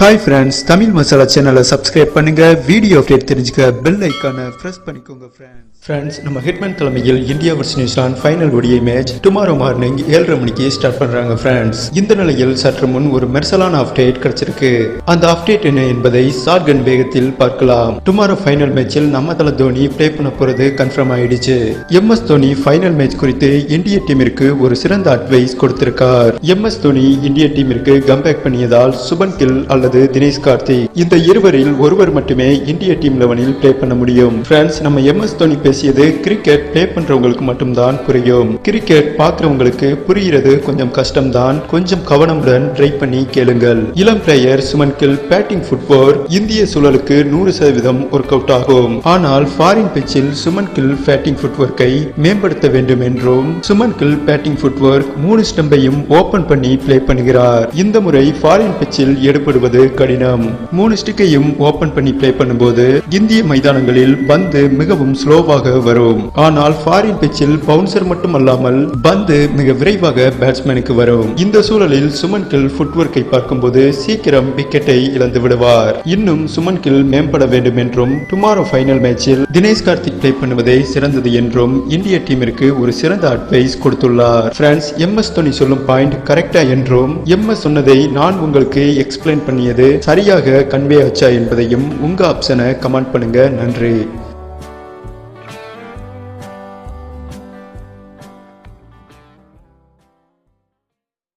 Hi friends Tamil masala சேனலை subscribe பண்ணுங்க. Video update தெரிஞ்சுக்க பெல் ஐக்கானை ப்ரெஸ் பண்ணிக்கோங்க ஃப்ரெண்ட்ஸ் ஃப்ரெண்ட்ஸ் நம்ம ஹிட்மேன் தலைமையில் India versus New Zealand final ஒடிய மேட்ச் டுமாரோ மார்னிங் ஏழரை மணிக்கு ஸ்டார்ட் பண்றாங்க ஃப்ரெண்ட்ஸ் இந்த நிலையில் சற்று முன் ஒரு மெர்சலான அப்டேட் கிடைச்சிருக்கு. அந்த அப்டேட் என்ன என்பதை ஷார்கன் வேகத்தில் பார்க்கலாம். டுமாரோ ஃபைனல் மேட்சில் நம்ம தல தோனி ப்ளே பண்ண போறது கன்ஃபார்ம் ஆயிடுச்சு. M S Dhoni final match குறித்து இந்திய டீமிற்கு ஒரு சிறந்த அட்வைஸ் கொடுத்திருக்கார். எம் எஸ் தோனி இந்திய டீமிற்கு கம்பேக் பண்ணியதால் சுபன் கில் அல்லது தினேஷ் கார்த்திக். இந்த இருவரில் ஒருவர் மட்டுமே இந்திய டீம் லெவனில் பிளே பண்ண முடியும். ஃப்ரெண்ட்ஸ் நம்ம எம் எஸ் தோனி பேசியது கிரிக்கெட் பிளே பண்றவங்களுக்கு மட்டும்தான் புரியும். கிரிக்கெட் பாக்குறவங்களுக்கு புரிகிறது கொஞ்சம் கஷ்டம்தான். கொஞ்சம் கவனமுடன் ட்ரை பண்ணி கேளுங்கள். இளம் பிளேயர் சுமன் கில் பேட்டிங் ஃபுட்போர் இந்திய சூழலுக்கு நூறு சதவீதம் ஒர்க் அவுட் ஆகும். ஆனால் ஃபாரின் பிச்சில் சுமன் கில் பேட்டிங் ஃபுட்வொர்க்கை மேம்படுத்த வேண்டும் என்றும் சுமன் கில் பேட்டிங் ஃபுட்வொர்க் மூணு ஸ்டம்பையும் ஓபன் பண்ணி பிளே பண்ணுகிறார். இந்த முறை ஃபாரின் பிச்சில் எடுபடுவது கடினம். மூணு ஸ்டிக்கையும் ஓபன் பண்ணி பிளே பண்ணும்போது இந்திய மைதானங்களில் பந்து மிகவும் ஸ்லோவாக வரும். ஆனால் ஃபாரின் பிச்சில் பவுன்சர் மட்டுமல்லாமல் பந்து மிக விரைவாக பேட்ஸ்மேனுக்கு வரும். இந்த சூழலில் சுமன் கில் ஃபுட்வொர்க்கை பார்க்கும்போது சீக்கிரம் விக்கெட்டை இழந்து விடுவார். இன்னும் சுமன் கில் மேம்பட வேண்டும் என்றும் டுமாரோ ஃபைனல் மேட்சில் தினேஷ் கார்த்திக் பிளே பண்ணுவதே சிறந்தது என்றும் இந்திய டீமிற்கு ஒரு சிறந்த அட்வைஸ் கொடுத்துள்ளார். பிரான்ஸ் எம் எஸ் தோனி சொல்லும் பாயிண்ட் கரெக்டா என்றும் எம் எஸ் சொன்னதை நான் உங்களுக்கு எக்ஸ்பிளைன் பண்ணியது சரியாக கன்வே ஆச்சா என்பதையும் உங்க ஆப்ஷனை கமெண்ட் பண்ணுங்க. நன்றி.